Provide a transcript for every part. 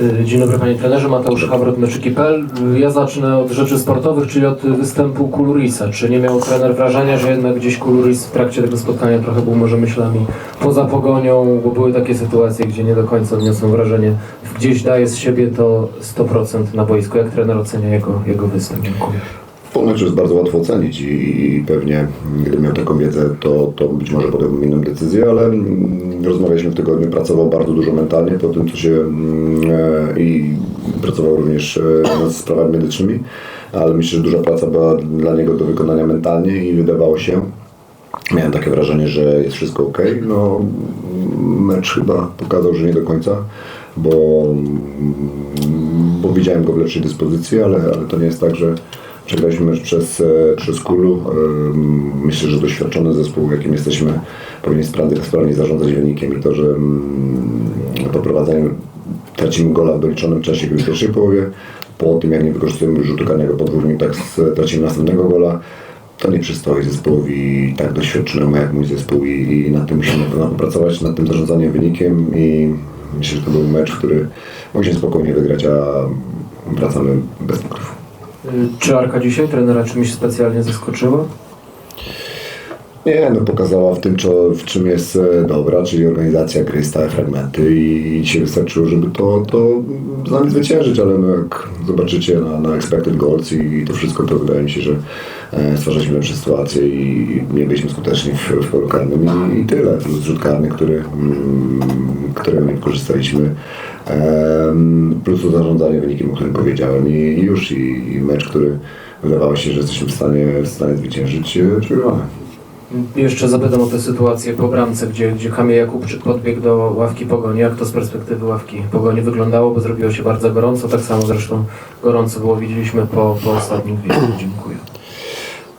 Y, Dzień dobry panie trenerze, Mateusz Hawrot, Meczyki.pl. Ja zacznę od rzeczy sportowych, czyli od występu Kulurisa. Czy nie miał trener wrażenia, że jednak gdzieś Kuluris w trakcie tego spotkania trochę był może myślami poza pogonią, bo były takie sytuacje, gdzie nie do końca odniosłem wrażenie, gdzieś daje z siebie to 100% na boisku. Jak trener ocenia jego, jego występ? Dziękuję. Po meczu jest bardzo łatwo ocenić i, i pewnie gdybym miał taką wiedzę, to, to być może podjąłbym inną decyzję, ale mm, rozmawialiśmy w tygodniu, pracował bardzo dużo mentalnie po tym, co się mm, e, i pracował również e, nad sprawami medycznymi, ale myślę, że duża praca była dla niego do wykonania mentalnie i wydawało się, miałem takie wrażenie, że jest wszystko ok. No, mecz chyba pokazał, że nie do końca, bo, bo widziałem go w lepszej dyspozycji, ale, ale to nie jest tak, że przegraliśmy mecz przez, e, przez kulu. Ym, Myślę, że doświadczony zespół, jakim jesteśmy, powinien sprawnie, sprawnie zarządzać wynikiem i to, że mm, po prowadzeniu tracimy gola w doliczonym czasie w pierwszej połowie, po tym jak nie wykorzystujemy rzutu karnego po dwóch minutach tracimy następnego gola, to nie przystoi zespołowi tak doświadczonemu jak mój zespół i, i nad tym musimy pracować, nad tym zarządzaniem wynikiem i myślę, że to był mecz, który mogliśmy spokojnie wygrać, a wracamy bez punktów. Czy Arka dzisiaj trenera czymś specjalnie zaskoczyła? Nie, no pokazała w tym, co, w czym jest e, dobra, czyli organizacja gry, stałe fragmenty i dzisiaj wystarczyło, żeby to, to z nami zwyciężyć, ale no jak zobaczycie na, na expected goals i to wszystko, to wydaje mi się, że e, stwarzaliśmy lepsze sytuacje i nie byliśmy skuteczni w, w polu karnym i, i tyle. Plus rzut karny, który, mm, nie wykorzystaliśmy. Plus to zarządzanie wynikiem, o którym powiedziałem i, i już i, i mecz, który wydawało się, że jesteśmy w stanie, w stanie zwyciężyć, e, przegrywamy. Jeszcze zapytam o tę sytuację po bramce, gdzie, gdzie Kamil Jakubczyk podbiegł do ławki Pogoni. Jak to z perspektywy ławki Pogoni wyglądało, bo zrobiło się bardzo gorąco. Tak samo zresztą gorąco było, widzieliśmy po, po ostatnim gwizdku. Dziękuję.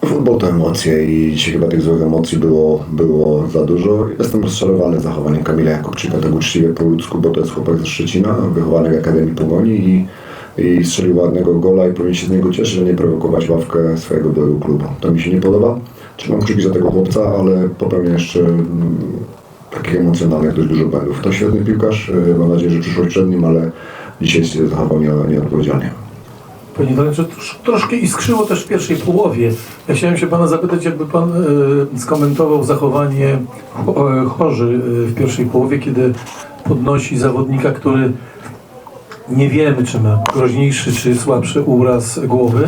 Futbol to emocje i dzisiaj chyba tych złych emocji było, było za dużo. Jestem rozczarowany zachowaniem Kamila Jakubczyka, tak uczciwie po ludzku, bo to jest chłopak ze Szczecina, wychowany w Akademii Pogoni i, i strzelił ładnego gola i powinien się z niego cieszyć, a nie prowokować ławkę swojego byłego klubu. To mi się nie podoba. Trzymam kciuki za tego chłopca, ale popełnia jeszcze mm, takich emocjonalnych dość dużo błędów. To świetny piłkarz, e, mam nadzieję, że przyszłość przed nim, ale dzisiaj się zachował nie, nieodpowiedzialnie. Panie trosz, troszkę iskrzyło też w pierwszej połowie. Ja chciałem się pana zapytać, jakby pan e, skomentował zachowanie cho- e, chorzy e, w pierwszej połowie, kiedy podnosi zawodnika, który nie wiemy, czy ma groźniejszy, czy słabszy uraz głowy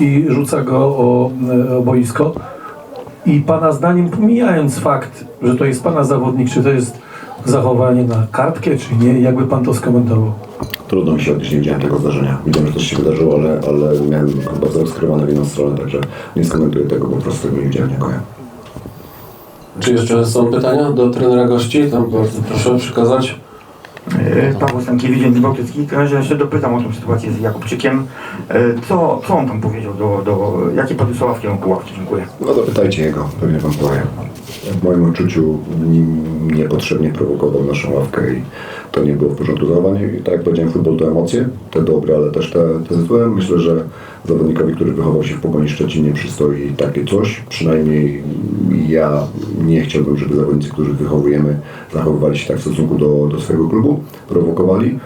i rzuca go o, e, o boisko. I pana zdaniem, pomijając fakt, że to jest pana zawodnik, czy to jest zachowanie na kartkę, czy nie, jakby pan to skomentował? Trudno mi się odnieść, nie widziałem tego zdarzenia. Widziałem, że coś się wydarzyło, ale, ale miałem chyba wzrok skierowany w inną stronę, także nie skomentuję tego, po prostu nie widziałem, dziękuję. Czy jeszcze są pytania do trenera gości? Tam bardzo proszę przekazać. E, Paweł Stankiewicz, Dziennik Bałtycki. Ja się dopytam o tą sytuację z Jakubczykiem. E, Co, co on tam powiedział, do, do, jakie padły słowa w kierunku ławki? Dziękuję. No zapytajcie jego, pewnie wam powie. W moim odczuciu niepotrzebnie prowokował naszą ławkę i to nie było w porządku zachowanie. I tak jak powiedziałem, futbol to emocje, te dobre, ale też te, te złe. Myślę, że zawodnikowi, który wychował się w Pogoni Szczecinie przystoi takie coś. Przynajmniej ja nie chciałbym, żeby zawodnicy, których wychowujemy, zachowywali się tak w stosunku do, do swojego klubu, prowokowali.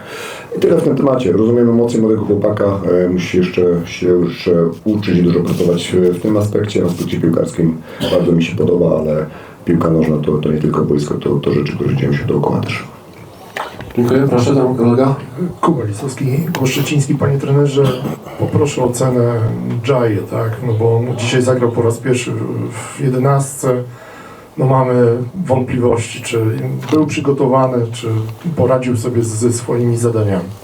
I tyle w tym temacie. Rozumiem emocje młodego chłopaka, e, musi jeszcze się jeszcze uczyć i dużo pracować w tym aspekcie, w aspekcie piłkarskim. Bardzo mi się podoba, ale piłka nożna to, to nie tylko boisko, to, to rzeczy, które dzieją się dookoła też. Dziękuję, proszę tam kolega. Kuba Lisowski, Koszczyciński, panie trenerze, poproszę o cenę Dżaje, tak, no bo on dzisiaj zagrał po raz pierwszy w jedenastce, no mamy wątpliwości, czy był przygotowany, czy poradził sobie ze swoimi zadaniami.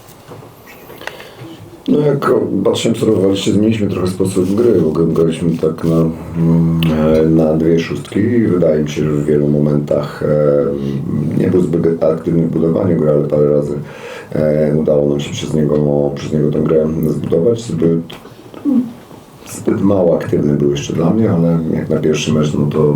No jak patrzyłem co robiliście, zmieniliśmy trochę sposób gry, bo graliśmy tak na, mm, na dwie szóstki i wydaje mi się, że w wielu momentach e, nie był zbyt aktywny w budowaniu gry, ale parę razy e, udało nam się przez niego, przez niego tę grę zbudować. Zbyt, zbyt mało aktywny był jeszcze dla mnie, ale jak na pierwszy mecz, no to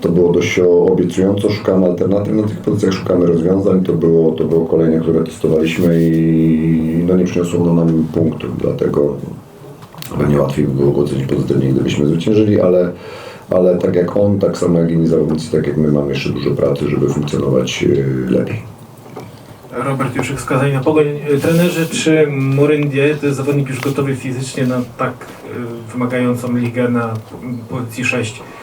to było dość obiecująco, szukamy alternatyw na tych pozycjach, szukamy rozwiązań. To było, to było kolejne, które testowaliśmy i no nie przyniosło ono nam punktów, dlatego pewnie łatwiej by było go ocenić pozytywnie, gdybyśmy zwyciężyli, ale, ale tak jak on, tak samo jak inni zawodnicy, tak jak my mamy jeszcze dużo pracy, żeby funkcjonować e, lepiej. Robert już wskazali na pogoń. Trenerzy czy Moryndzie to jest zawodnik już gotowy fizycznie na tak y, wymagającą ligę na pozycji 6 y,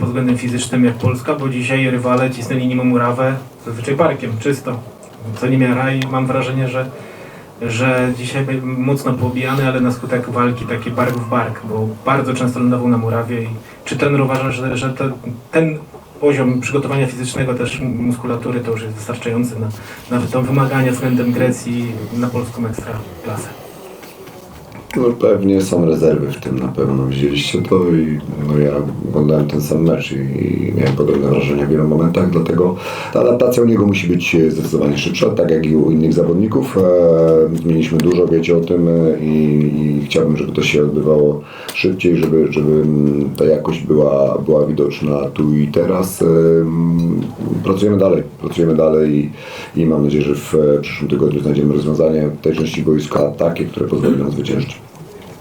pod względem fizycznym jak Polska, bo dzisiaj rywale cisnęli nim murawę zazwyczaj barkiem, czysto. Co nie miara i mam wrażenie, że, że dzisiaj mocno poobijany, ale na skutek walki taki bark w bark, bo bardzo często lądował na murawie i czy trener uważa, że, że te, ten poziom przygotowania fizycznego, też muskulatury to już jest wystarczający na, na to wymagania względem Grecji na polską ekstra klasę. No pewnie są rezerwy w tym na pewno. Widzieliście to i no ja oglądałem ten sam mecz i, i miałem podobne wrażenia w wielu momentach, dlatego ta adaptacja u niego musi być zdecydowanie szybsza, tak jak i u innych zawodników. E, dużo, wiecie o tym e, i, i chciałbym, żeby to się odbywało szybciej, żeby, żeby mm, ta jakość była, była widoczna tu i teraz. E, mm, pracujemy dalej, pracujemy dalej i, i mam nadzieję, że w e, przyszłym tygodniu znajdziemy rozwiązanie tej części boiska takie, które pozwoli nam zwyciężyć.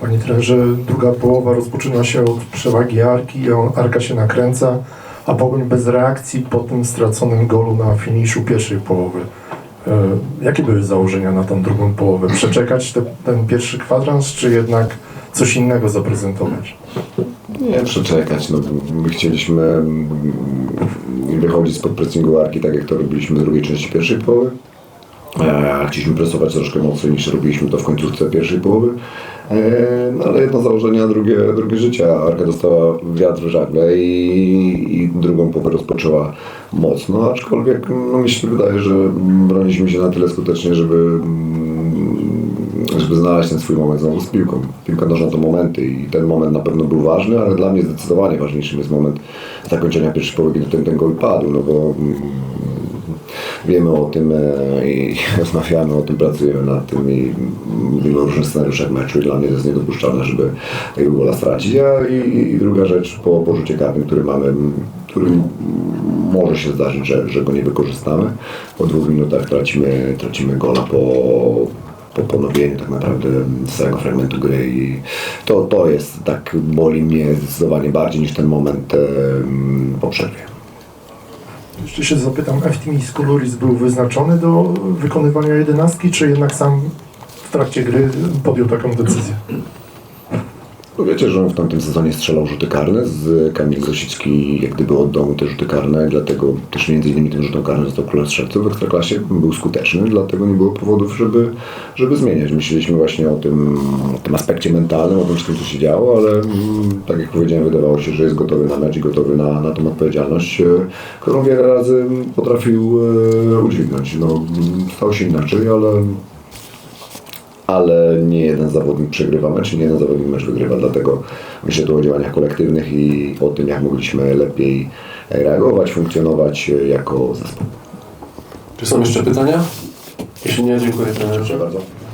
Panie trenerze, druga połowa rozpoczyna się od przewagi Arki, Arka się nakręca, a Pogoń bez reakcji po tym straconym golu na finiszu pierwszej połowy. E, jakie były założenia na tą drugą połowę? Przeczekać te, ten pierwszy kwadrans, czy jednak coś innego zaprezentować? Nie, przeczekać. No, my chcieliśmy mm, wychodzić spod pressingu Arki, tak jak to robiliśmy w drugiej części pierwszej połowy. E, Chcieliśmy presować troszkę mocniej niż robiliśmy to w końcówce pierwszej połowy. No ale jedno założenie, a drugie, drugie życie. Arka dostała wiatr w żagle i, i drugą połowę rozpoczęła mocno, aczkolwiek no, mi się wydaje, że broniliśmy się na tyle skutecznie, żeby mm, żeby znaleźć ten swój moment znowu z piłką. Piłka nożna to momenty i ten moment na pewno był ważny, ale dla mnie zdecydowanie ważniejszym jest moment zakończenia pierwszej połowy, kiedy ten, ten gol padł, no bo mm, wiemy o tym e, i rozmawiamy o tym, pracujemy nad tym i mówimy o różnych scenariuszach meczu i dla mnie to jest niedopuszczalne, żeby tego gola stracić. A i, i druga rzecz po porzucie karnym, który mamy, który może się zdarzyć, że, że go nie wykorzystamy. Po dwóch minutach tracimy, tracimy gola po, po ponowieniu tak naprawdę całego fragmentu gry i to, to jest tak boli mnie zdecydowanie bardziej niż ten moment e, po przerwie. Jeszcze się zapytam, Eftimis Kuluris był wyznaczony do wykonywania jedenastki, czy jednak sam w trakcie gry podjął taką decyzję? No wiecie, że on w tamtym sezonie strzelał rzuty karne z Kamil Grosicki, jak gdyby oddał te rzuty karne, dlatego też między innymi tym rzutem karnym został królem strzelców w Ekstraklasie, był skuteczny, dlatego nie było powodów, żeby, żeby zmieniać. Myśleliśmy właśnie o tym, o tym aspekcie mentalnym, o tym wszystkim, co się działo, ale mm, tak jak powiedziałem, wydawało się, że jest gotowy na mecz i gotowy na, na tą odpowiedzialność, e, którą wiele razy potrafił e, udźwignąć. No, mm, stało się inaczej, ale ale nie jeden zawodnik przegrywa mecz, nie jeden zawodnik mecz wygrywa, dlatego myślę tu o działaniach kolektywnych i o tym, jak mogliśmy lepiej reagować, funkcjonować jako zespół. Czy są jeszcze pytania? Jeśli nie, dziękuję trenerze. Proszę bardzo.